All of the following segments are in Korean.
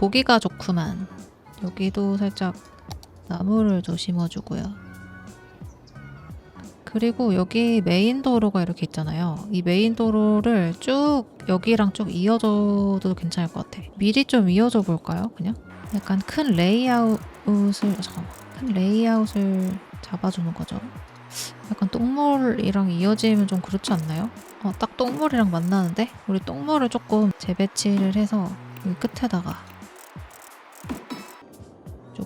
보기가 좋구만. 여기도 살짝 나무를 좀 심어주고요. 그리고 여기 메인 도로가 이렇게 있잖아요. 이 메인 도로를 쭉 여기랑 쭉 이어져도 괜찮을 것 같아. 미리 좀 이어져 볼까요? 그냥 약간 큰 레이아웃을 잠깐만 큰 레이아웃을 잡아주는 거죠. 약간 똥물이랑 이어지면 좀 그렇지 않나요? 어, 딱 똥물이랑 만나는데 우리 똥물을 조금 재배치를 해서 여기 끝에다가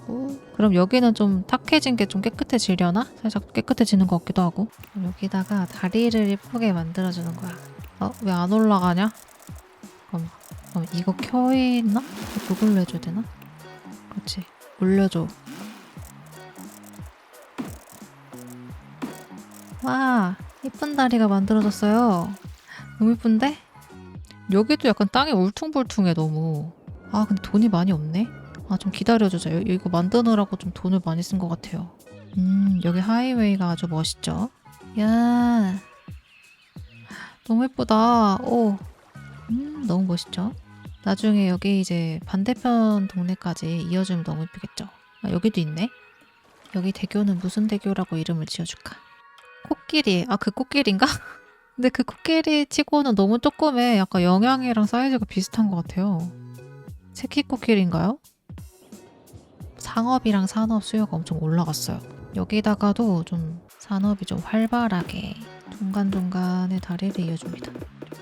주고 그럼 여기는 좀 탁해진 게 좀 깨끗해지려나? 살짝 깨끗해지는 것 같기도 하고 여기다가 다리를 예쁘게 만들어주는 거야 어? 왜 안 올라가냐? 잠깐만 잠깐만, 이거 켜있나? 그걸로 해줘야 되나? 그렇지 올려줘 와 예쁜 다리가 만들어졌어요 너무 예쁜데? 여기도 약간 땅이 울퉁불퉁해 너무 아 근데 돈이 많이 없네 아 좀 기다려주자 여- 이거 만드느라고 좀 돈을 많이 쓴 것 같아요. 음 여기 하이웨이가 아주 멋있죠? 야. 너무 예쁘다. 오. 음, 너무 멋있죠? 나중에 여기 이제 반대편 동네까지 이어주면 너무 예쁘겠죠? 아, 여기도 있네. 여기 대교는 무슨 대교라고 이름을 지어줄까? 코끼리. 아 그 코끼리인가? 근데 그 코끼리 치고는 너무 조그매. 약간 영양이랑 사이즈가 비슷한 것 같아요. 새끼 코끼리인가요? 상업이랑 산업 수요가 엄청 올라갔어요. 여기다가도 좀 산업이 좀 활발하게 중간중간에 다리를 이어줍니다.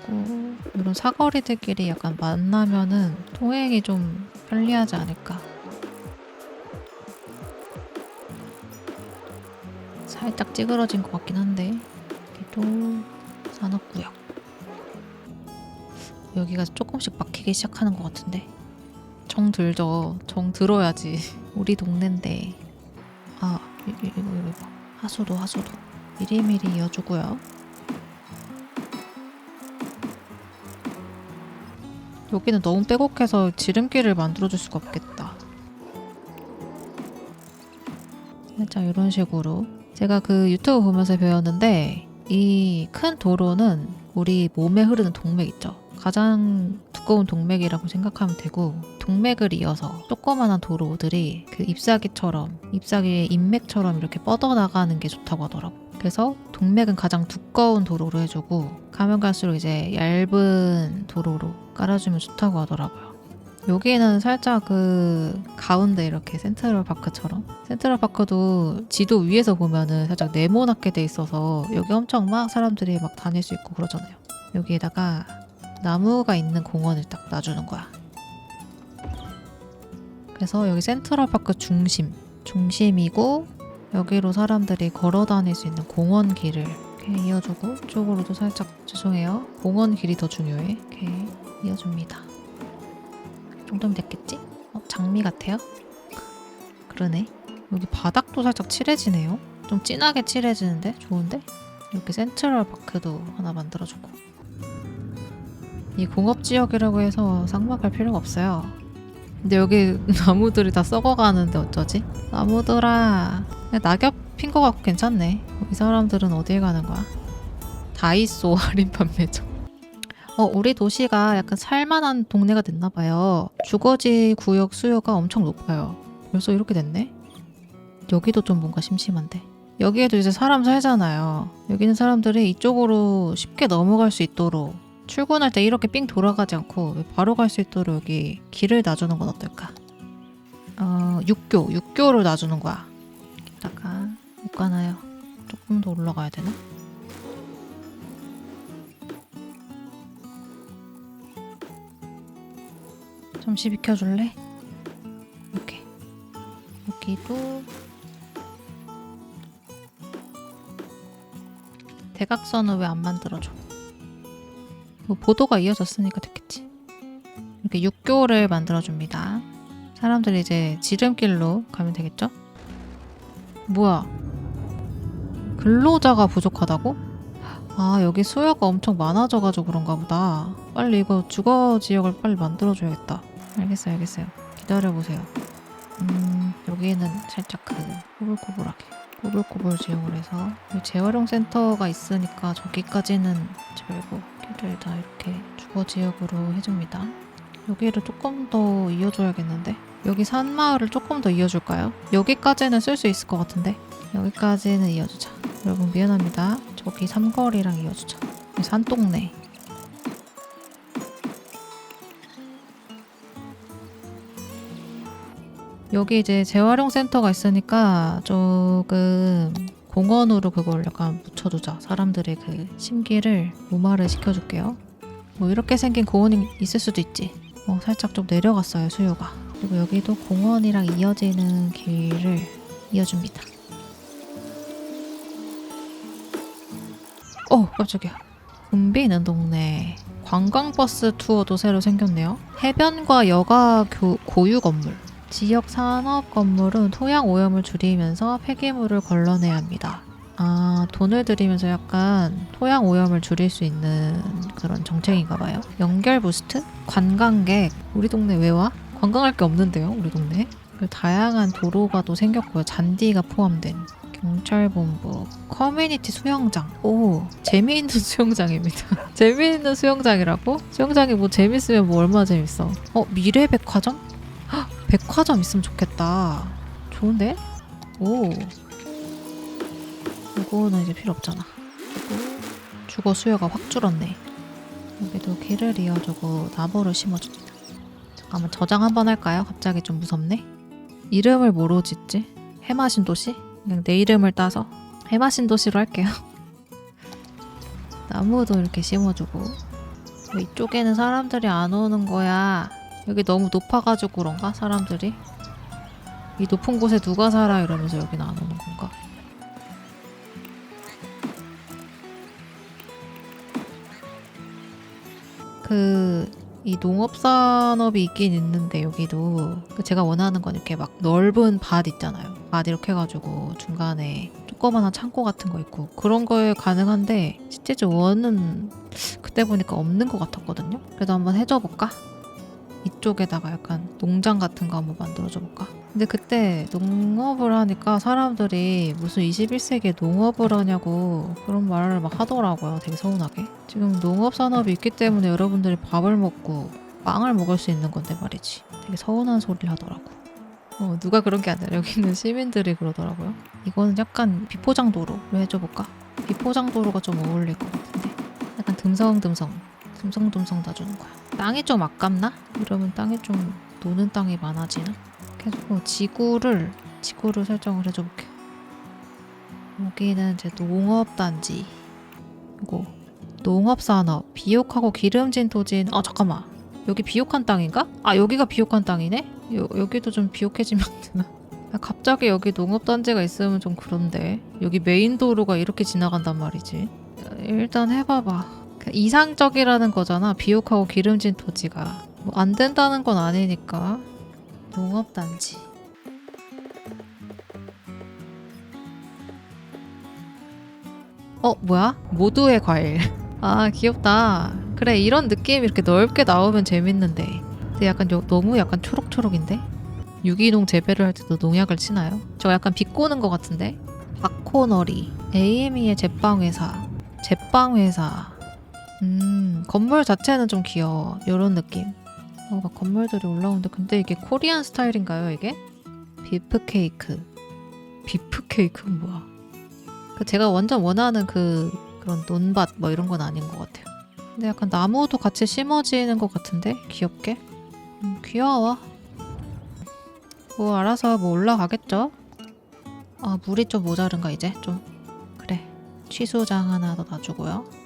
그리고 이런 사거리들끼리 약간 만나면은 통행이 좀 편리하지 않을까. 살짝 찌그러진 것 같긴 한데 여기도 산업구역. 여기가 조금씩 막히기 시작하는 것 같은데 정 들죠. 정 들어야지. 우리 동네인데. 아, 이- 이- 이거, 이거. 하수도, 하수도. 미리미리 이어주고요. 여기는 너무 빼곡해서 지름길을 만들어줄 수가 없겠다. 살짝 이런 식으로. 제가 그 유튜브 보면서 배웠는데, 이 큰 도로는 우리 몸에 흐르는 동맥 있죠. 가장 두꺼운 동맥이라고 생각하면 되고 동맥을 이어서 조그만한 도로들이 그 잎사귀처럼 잎사귀의 인맥처럼 이렇게 뻗어나가는 게 좋다고 하더라고. 그래서 동맥은 가장 두꺼운 도로로 해주고 가면 갈수록 이제 얇은 도로로 깔아주면 좋다고 하더라고요. 여기는 살짝 그 가운데 이렇게 센트럴 파크처럼 센트럴 파크도 지도 위에서 보면은 살짝 네모나게 돼 있어서 여기 엄청 막 사람들이 막 다닐 수 있고 그러잖아요. 여기에다가 나무가 있는 공원을 딱 놔주는 거야. 그래서 여기 센트럴파크 중심, 중심이고 여기로 사람들이 걸어 다닐 수 있는 공원 길을 이렇게 이어주고 이쪽으로도 살짝 죄송해요. 공원 길이 더 중요해. 이렇게 이어줍니다. 이 정도면 됐겠지? 어, 장미 같아요? 그러네. 여기 바닥도 살짝 칠해지네요. 좀 진하게 칠해지는데 좋은데? 이렇게 센트럴파크도 하나 만들어주고 이 공업지역이라고 해서 쌍막할 필요가 없어요. 근데 여기 나무들이 다 썩어가는데 어쩌지? 나무들아 낙엽 핀 거 같고 괜찮네. 이 사람들은 어디에 가는 거야? 다이소 할인 판매점. 어, 우리 도시가 약간 살만한 동네가 됐나 봐요. 주거지 구역 수요가 엄청 높아요. 벌써 이렇게 됐네? 여기도 좀 뭔가 심심한데. 여기에도 이제 사람 살잖아요. 여기는 사람들이 이쪽으로 쉽게 넘어갈 수 있도록 출근할 때 이렇게 삥 돌아가지 않고 바로 갈 수 있도록 여기 길을 놔주는 건 어떨까? 어, 육교, 육교를 놔주는 거야. 여기다가 못 가나요? 조금 더 올라가야 되나? 잠시 비켜줄래? 이렇게 여기도 대각선을 왜안 만들어줘? 뭐 보도가 이어졌으니까 됐겠지. 이렇게 육교를 만들어줍니다. 사람들이 이제 지름길로 가면 되겠죠? 뭐야? 근로자가 부족하다고? 아 여기 수요가 엄청 많아져가지고 그런가 보다. 빨리 이거 주거 지역을 빨리 만들어줘야겠다. 알겠어요, 알겠어요. 기다려보세요. 음 여기는 살짝 그 꼬불꼬불하게 꼬불꼬불 지역을 해서 재활용 센터가 있으니까 저기까지는 말고 길을 다 이렇게 주거 지역으로 해줍니다. 여기를 조금 더 이어줘야겠는데? 여기 산마을을 조금 더 이어줄까요? 여기까지는 쓸 수 있을 것 같은데? 여기까지는 이어주자. 여러분 미안합니다. 저기 삼거리랑 이어주자. 산동네. 여기 이제 재활용 센터가 있으니까 조금 공원으로 그걸 약간 묻혀두자. 사람들의 그 심기를 무마를 시켜줄게요. 뭐 이렇게 생긴 공원이 있을 수도 있지. 어, 살짝 좀 내려갔어요 수요가. 그리고 여기도 공원이랑 이어지는 길을 이어줍니다. 어 깜짝이야. 붐비는 동네. 관광버스 투어도 새로 생겼네요. 해변과 여가 교- 고유 건물 지역 산업 건물은 토양 오염을 줄이면서 폐기물을 걸러내야 합니다 아, 돈을 들이면서 약간 토양 오염을 줄일 수 있는 그런 정책인가 봐요. 연결 부스트? 관광객. 우리 동네 왜 와? 관광할 게 없는데요, 우리 동네. 그리고 다양한 도로가 또 생겼고요. 잔디가 포함된. 경찰본부, 커뮤니티 수영장. 오, 재미있는 수영장입니다. 재미있는 수영장이라고? 수영장이 뭐 재밌으면 뭐 얼마나 재밌어. 어, 미래백화점? 헉, 백화점 있으면 좋겠다. 좋은데? 오. 이거는 이제 필요 없잖아. 주거 수요가 확 줄었네. 여기도 길을 이어주고 나무를 심어줍니다. 잠깐만 저장 한번 할까요? 갑자기 좀 무섭네. 이름을 뭐로 짓지? 해마신 도시? 그냥 내 이름을 따서 해마신 도시로 할게요. 나무도 이렇게 심어주고 왜 이쪽에는 사람들이 안 오는 거야? 여기 너무 높아가지고 그런가? 사람들이? 이 높은 곳에 누가 살아? 이러면서 여기는 안 오는 건가? 그 이 농업 산업이 있긴 있는데 여기도 그 제가 원하는 건 이렇게 막 넓은 밭 있잖아요. 밭 이렇게 해가지고 중간에 조그마한 창고 같은 거 있고 그런 거에 가능한데 실제로 원은 그때 보니까 없는 것 같았거든요. 그래도 한번 해줘 볼까? 이쪽에다가 약간 농장 같은 거 한번 만들어줘 볼까? 근데 그때 농업을 하니까 사람들이 무슨 21세기에 농업을 하냐고 그런 말을 막 하더라고요. 되게 서운하게. 지금 농업 산업이 있기 때문에 여러분들이 밥을 먹고 빵을 먹을 수 있는 건데 말이지. 되게 서운한 소리를 하더라고. 어, 누가 그런 게 아니라 여기 있는 시민들이 그러더라고요. 이거는 약간 비포장 도로로 해줘볼까? 비포장 도로가 좀 어울릴 것 같은데. 약간 듬성듬성, 듬성듬성 놔주는 거야. 땅이 좀 아깝나? 이러면 땅이 좀 노는 땅이 많아지나? 계속 지구를 지구를 설정을 해줘볼게. 여기는 제 농업단지. 이거 농업산업, 비옥하고 기름진 토지는 아 잠깐만 여기 비옥한 땅인가? 아 여기가 비옥한 땅이네? 여, 여기도 좀 비옥해지면 안 되나? 아, 갑자기 여기 농업단지가 있으면 좀 그런데 여기 메인 도로가 이렇게 지나간단 말이지 일단 해봐봐 그 이상적이라는 거잖아. 비옥하고 기름진 토지가. 뭐 안 된다는 건 아니니까. 농업단지. 어 뭐야? 모두의 과일. 아 귀엽다. 그래 이런 느낌 이렇게 넓게 나오면 재밌는데. 근데 약간 요- 너무 약간 초록초록인데? 유기농 재배를 할 때도 농약을 치나요? 저 약간 비꼬는 것 같은데? 바코너리 AME의 제빵회사. 제빵회사 음 건물 자체는 좀 귀여워 요런 느낌 어, 막 건물들이 올라오는데 근데 이게 코리안 스타일인가요 이게? 비프 케이크 비프 케이크는 뭐야 그 제가 완전 원하는 그 그런 논밭 뭐 이런 건 아닌 것 같아요. 근데 약간 나무도 같이 심어지는 것 같은데 귀엽게. 음, 귀여워. 뭐 알아서 뭐 올라가겠죠. 아 물이 좀 모자른가 이제 좀 그래 취수장 하나 더 놔주고요.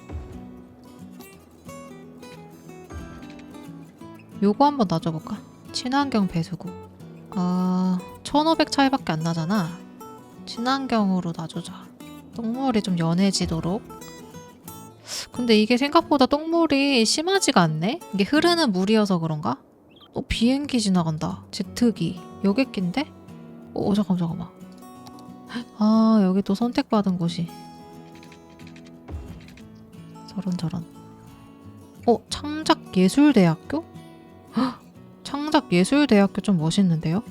요거 한번 놔줘볼까? 친환경 배수구. 아 1500 차이밖에 안 나잖아. 친환경으로 놔주자. 똥물이 좀 연해지도록. 근데 이게 생각보다 똥물이 심하지가 않네? 이게 흐르는 물이어서 그런가? 어, 비행기 지나간다. 제트기. 여객기인데? 어, 잠깐만, 잠깐만. 아, 여기 또 선택받은 곳이. 저런, 저런. 어, 창작예술대학교? 헉, 창작 예술대학교 좀 멋있는데요?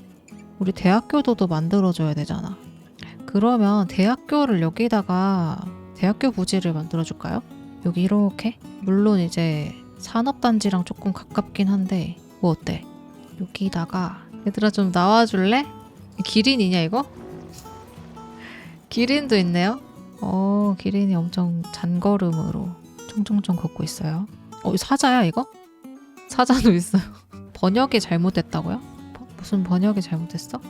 우리 대학교도 또 만들어줘야 되잖아. 그러면 대학교를 여기다가 대학교 부지를 만들어줄까요? 여기 이렇게? 물론 이제 산업단지랑 조금 가깝긴 한데 뭐 어때? 여기다가 얘들아 좀 나와줄래? 기린이냐 이거? 기린도 있네요. 어 기린이 엄청 잔걸음으로 총총총 걷고 있어요. 어 사자야 이거? 사자도 있어요. 번역이 잘못됐다고요? 버- 무슨 번역이 잘못됐어?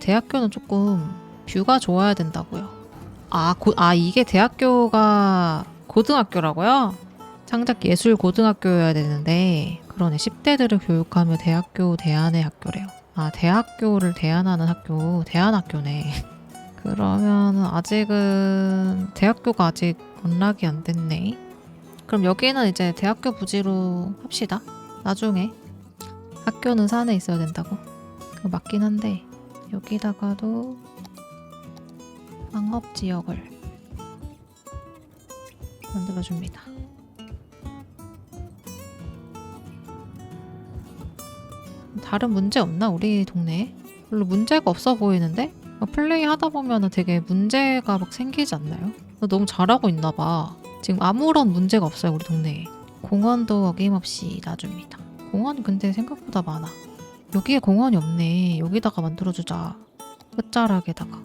대학교는 조금 뷰가 좋아야 된다고요. 아, 고, 아 이게 대학교가 고등학교라고요? 창작 예술 고등학교여야 되는데 그러네 10대들을 교육하며 대학교 대안의 학교래요. 아 대학교를 대안하는 학교 대안학교네. 그러면 아직은 대학교가 아직 언락이 안 됐네. 그럼 여기는 이제 대학교 부지로 합시다. 나중에 학교는 산에 있어야 된다고. 그거 맞긴 한데 여기다가도 상업 지역을 만들어 줍니다. 다른 문제 없나 우리 동네에? 별로 문제가 없어 보이는데 어, 플레이 하다 보면은 되게 문제가 막 생기지 않나요? 나 너무 잘하고 있나 봐. 지금 아무런 문제가 없어요 우리 동네에. 공원도 어김없이 놔줍니다. 공원 근데 생각보다 많아. 여기에 공원이 없네. 여기다가 만들어주자. 끝자락에다가.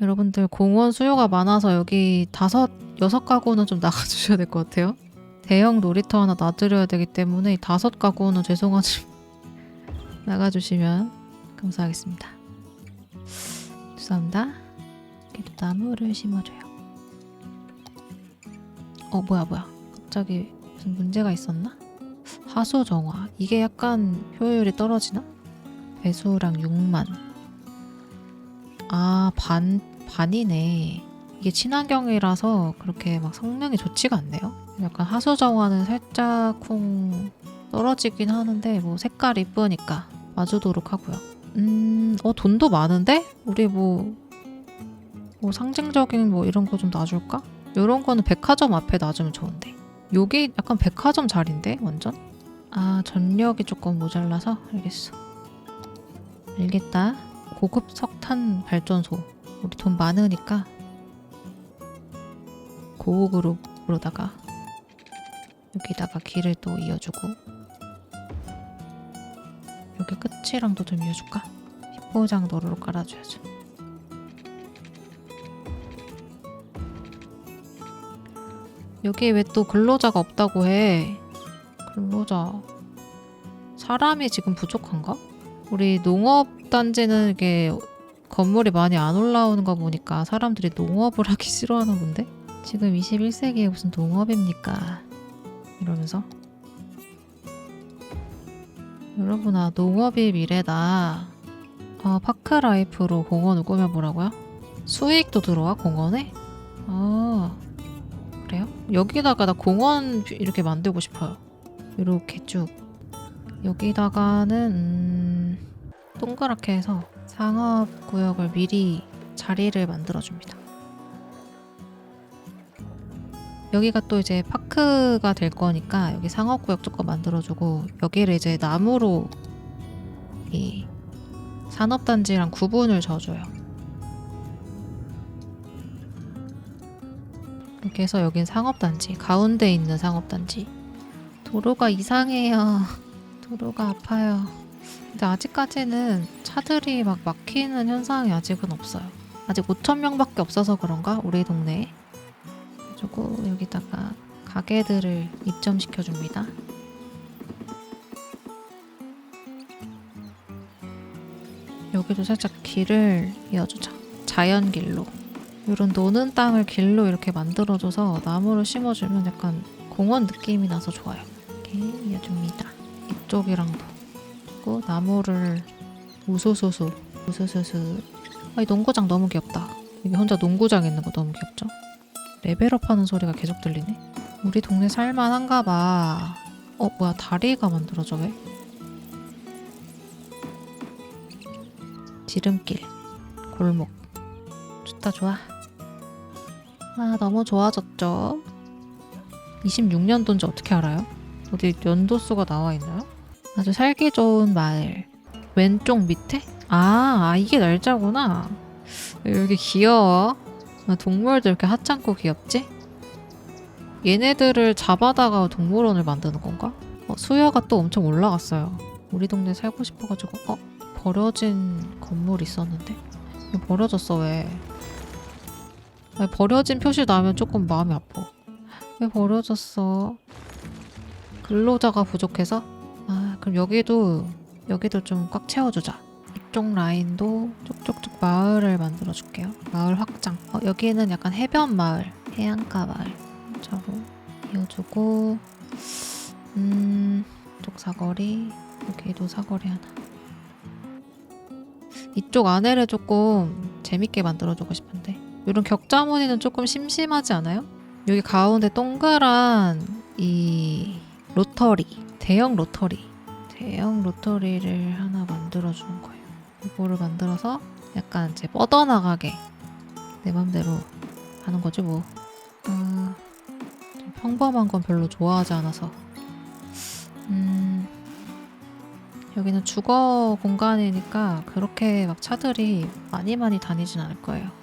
여러분들 공원 수요가 많아서 여기 다섯 여섯 가구는 좀 나가주셔야 될 것 같아요. 대형 놀이터 하나 놔드려야 되기 때문에 이 다섯 가구는 죄송하지만 나가주시면 감사하겠습니다. 죄송합니다. 여기도 나무를 심어줘요. 어 뭐야 뭐야. 갑자기 무슨 문제가 있었나? 하수 정화. 이게 약간 효율이 떨어지나? 배수랑 6만. 아 반 반이네. 이게 친환경이라서 그렇게 막 성능이 좋지가 않네요. 약간 하수 정화는 살짝 쿵 떨어지긴 하는데 뭐 색깔 이쁘니까 봐주도록 하고요. 음어 돈도 많은데? 우리 뭐뭐 상징적인 뭐 이런 거 좀 놔줄까? 요런 거는 백화점 앞에 놔주면 좋은데. 요게 약간 백화점 자리인데 완전? 아 전력이 조금 모자라서? 알겠어. 알겠다. 고급 석탄 발전소. 우리 돈 많으니까 고급으로다가 여기다가 길을 또 이어주고. 여기 끝이랑도 좀 이어줄까? 힙보장 도로로 깔아줘야죠 여기에 왜 또 근로자가 없다고 해 근로자 사람이 지금 부족한가? 우리 농업단지는 이게 건물이 많이 안 올라오는 거 보니까 사람들이 농업을 하기 싫어하나 본데? 지금 21세기에 무슨 농업입니까? 이러면서 여러분아 농업이 미래다 아 파크라이프로 공원을 꾸며보라고요? 수익도 들어와 공원에? 아 그래요? 여기다가 나 공원 이렇게 만들고 싶어요 이렇게 쭉 여기다가는 음, 동그랗게 해서 상업구역을 미리 자리를 만들어줍니다. 여기가 또 이제 파크가 될 거니까 여기 상업구역 조금 만들어주고 여기를 이제 나무로 이 산업단지랑 구분을 져줘요. 이렇게 해서 여긴 상업단지, 가운데 있는 상업단지. 도로가 이상해요. 도로가 아파요. 근데 아직까지는 차들이 막 막히는 현상이 아직은 없어요. 아직 5천 명밖에 없어서 그런가 우리 동네에. 그리고 여기다가 가게들을 입점시켜 줍니다. 여기도 살짝 길을 이어주자. 자연길로. 이런 노는 땅을 길로 이렇게 만들어줘서 나무를 심어주면 약간 공원 느낌이 나서 좋아요. 이렇게 이어줍니다. 이쪽이랑도 그리고 나무를 우수수수 우수수수 아, 이 농구장 너무 귀엽다 여기 혼자 농구장 있는 거 너무 귀엽죠? 레벨업 하는 소리가 계속 들리네 우리 동네 살만한가 봐 어, 뭐야 다리가 만들어져 왜? 지름길 골목 좋다 좋아 아 너무 좋아졌죠 26년도인지 어떻게 알아요? 어디 연도수가 나와 있나요? 아주 살기 좋은 마을. 왼쪽 밑에? 아, 아 이게 날짜구나. 여기 귀여워. 아, 동물도 이렇게 하찮고 귀엽지? 얘네들을 잡아다가 동물원을 만드는 건가? 어, 수야가 또 엄청 올라갔어요. 우리 동네 살고 싶어가지고 어 버려진 건물 있었는데 버려졌어 왜? 버려진 표시 나면 조금 마음이 아파. 왜 버려졌어? 근로자가 부족해서? 아 그럼 여기도 여기도 좀 꽉 채워주자. 이쪽 라인도 쭉쭉쭉 마을을 만들어 줄게요. 마을 확장. 어, 여기는 약간 해변 마을, 해안가 마을. 자로 이어주고, 음, 이쪽 사거리, 여기도 사거리 하나. 이쪽 안에를 조금 재밌게 만들어주고 싶은데 이런 격자 무늬는 조금 심심하지 않아요? 여기 가운데 동그란 이 로터리, 대형 로터리, 대형 로터리를 하나 만들어 주는 거예요. 이거를 만들어서 약간 이제 뻗어나가게 내 맘대로 하는 거지 뭐. 어, 좀 평범한 건 별로 좋아하지 않아서. 음, 여기는 주거 공간이니까 그렇게 막 차들이 많이 많이 다니진 않을 거예요.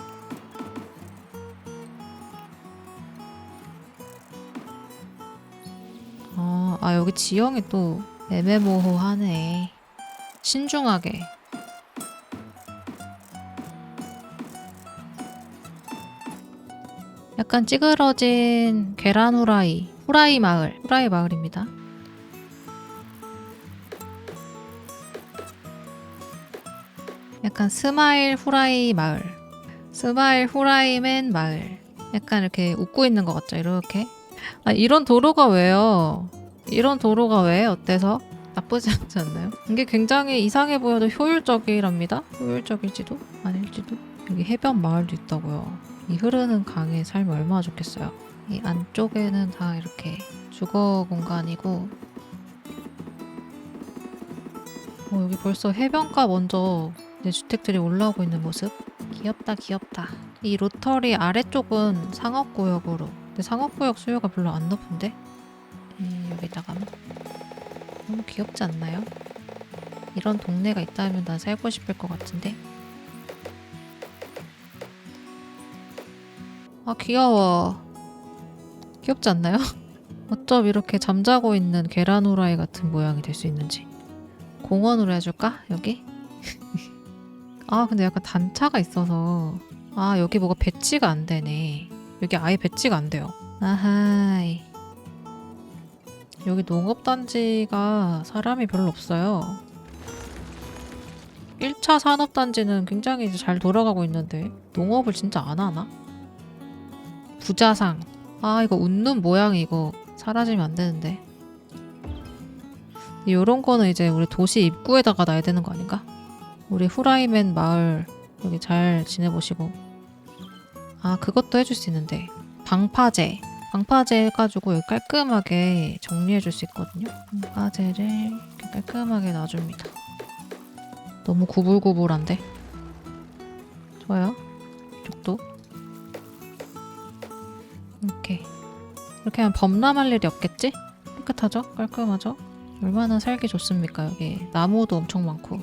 아, 아 여기 지형이 또 애매모호하네. 신중하게. 약간 찌그러진 계란 후라이, 후라이 마을, 후라이 마을입니다. 약간 스마일 후라이 마을, 스마일 후라이맨 마을. 약간 이렇게 웃고 있는 것 같죠, 이렇게. 아, 이런 도로가 왜요? 이런 도로가 왜? 어때서? 나쁘지 않지 않나요? 이게 굉장히 이상해 보여도 효율적이랍니다. 효율적일지도 아닐지도. 여기 해변 마을도 있다고요. 이 흐르는 강에 살면 얼마나 좋겠어요. 이 안쪽에는 다 이렇게 주거 공간이고 어, 여기 벌써 해변가 먼저 이제 주택들이 올라오고 있는 모습 귀엽다 귀엽다 이 로터리 아래쪽은 상업구역으로 근데 상업구역 수요가 별로 안 높은데 음, 여기다가 너무 귀엽지 않나요? 이런 동네가 있다면 난 살고 싶을 것 같은데 아 귀여워 귀엽지 않나요? 어쩜 이렇게 잠자고 있는 계란 후라이 같은 모양이 될 수 있는지 공원으로 해줄까? 여기? 아 근데 약간 단차가 있어서 아 여기 뭐가 배치가 안 되네 여기 아예 배치가 안 돼요 아하이 여기 농업단지가 사람이 별로 없어요. 1차 산업단지는 굉장히 잘 돌아가고 있는데 농업을 진짜 안 하나? 부자상. 아 이거 웃는 모양이 이거 사라지면 안 되는데. 요런 거는 이제 우리 도시 입구에다가 놔야 되는 거 아닌가? 우리 후라이맨 마을 여기 잘 지내보시고. 아 그것도 해줄 수 있는데. 방파제 방파제 해가지고 여기 깔끔하게 정리해줄 수 있거든요. 방파제를 이렇게 깔끔하게 놔줍니다. 너무 구불구불한데? 좋아요. 이쪽도. 이렇게. 이렇게 하면 범람할 일이 없겠지? 깨끗하죠? 깔끔하죠? 얼마나 살기 좋습니까 여기? 나무도 엄청 많고.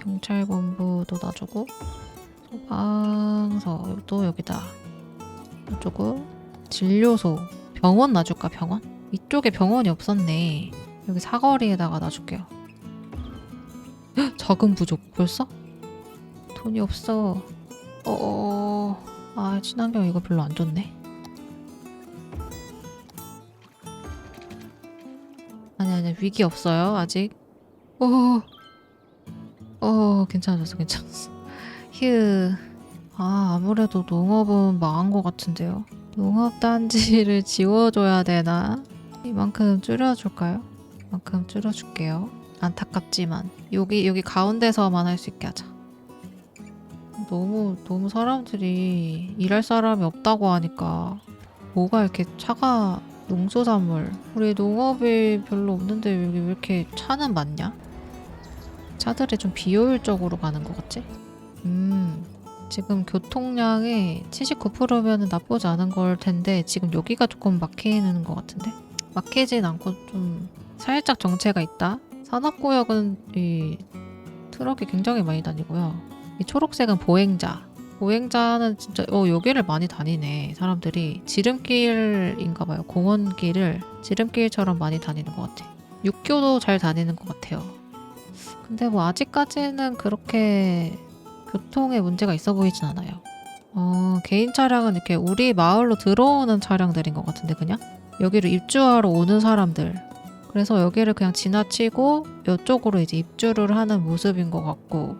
경찰본부도 놔주고. 소방서도 여기다 놔주고 진료소. 병원 놔줄까 병원? 이쪽에 병원이 없었네. 여기 사거리에다가 놔줄게요. 헉, 자금 부족 벌써? 돈이 없어. 어어 아 친환경 이거 별로 안 좋네. 아니 아니 위기 없어요 아직? 오, 어 괜찮아졌어 괜찮았어. 휴. 아, 아무래도 농업은 망한 것 같은데요. 농업단지를 지워줘야 되나? 이만큼 줄여줄까요? 이만큼 줄여줄게요. 안타깝지만. 여기, 여기 가운데서만 할 수 있게 하자. 너무, 너무 사람들이 일할 사람이 없다고 하니까 뭐가 이렇게 차가 농수산물. 우리 농업이 별로 없는데 여기 왜 이렇게 차는 많냐? 차들이 좀 비효율적으로 가는 것 같지? 음, 지금 교통량이 79%면 나쁘지 않은 걸 텐데 지금 여기가 조금 막히는 것 같은데? 막히진 않고 좀 살짝 정체가 있다. 산업구역은 이 트럭이 굉장히 많이 다니고요. 이 초록색은 보행자, 보행자는 진짜 어 여기를 많이 다니네 사람들이. 지름길인가 봐요. 공원길을 지름길처럼 많이 다니는 것 같아. 육교도 잘 다니는 것 같아요. 근데 뭐 아직까지는 그렇게 교통에 문제가 있어 보이진 않아요 어 개인 차량은 이렇게 우리 마을로 들어오는 차량들인 것 같은데 그냥 여기로 입주하러 오는 사람들 그래서 여기를 그냥 지나치고 이쪽으로 이제 입주를 하는 모습인 것 같고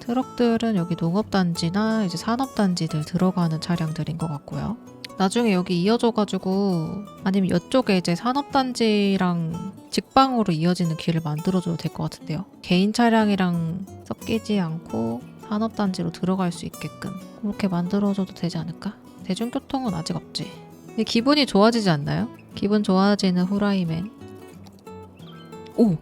트럭들은 여기 농업단지나 이제 산업단지들 들어가는 차량들인 것 같고요. 나중에 여기 이어져가지고 아니면 이쪽에 이제 산업단지랑 직방으로 이어지는 길을 만들어줘도 될 것 같은데요. 개인 차량이랑 섞이지 않고 산업단지로 들어갈 수 있게끔 그렇게 만들어줘도 되지 않을까? 대중교통은 아직 없지. 근데 기분이 좋아지지 않나요? 기분 좋아지는 후라이맨. 오!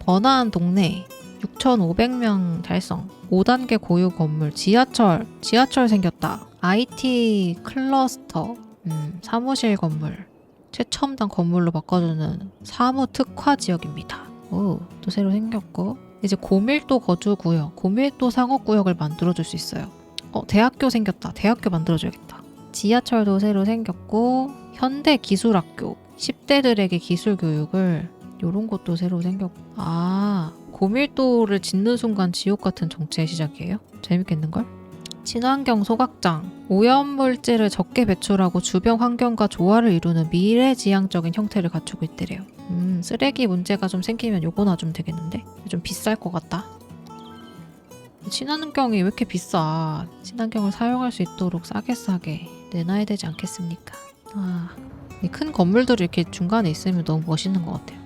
번화한 동네 6,500명 달성. 5단계 고유 건물 지하철 지하철 생겼다. IT 클러스터 음, 사무실 건물 최첨단 건물로 바꿔주는 사무 특화 지역입니다. 오, 또 새로 생겼고 이제 고밀도 거주 구역, 고밀도 상업 구역을 만들어줄 수 있어요. 어, 대학교 생겼다. 대학교 만들어줘야겠다. 지하철도 새로 생겼고 현대 기술학교 10대들에게 기술 교육을 요런 것도 새로 생겼고 아 고밀도를 짓는 순간 지옥 같은 정체의 시작이에요? 재밌겠는걸? 친환경 소각장 오염물질을 적게 배출하고 주변 환경과 조화를 이루는 미래지향적인 형태를 갖추고 있대래요. 음 쓰레기 문제가 좀 생기면 요거 놔주면 되겠는데? 좀 비쌀 것 같다. 친환경이 왜 이렇게 비싸? 친환경을 사용할 수 있도록 싸게 싸게 내놔야 되지 않겠습니까? 아, 이큰 건물들이 이렇게 중간에 있으면 너무 멋있는 것 같아요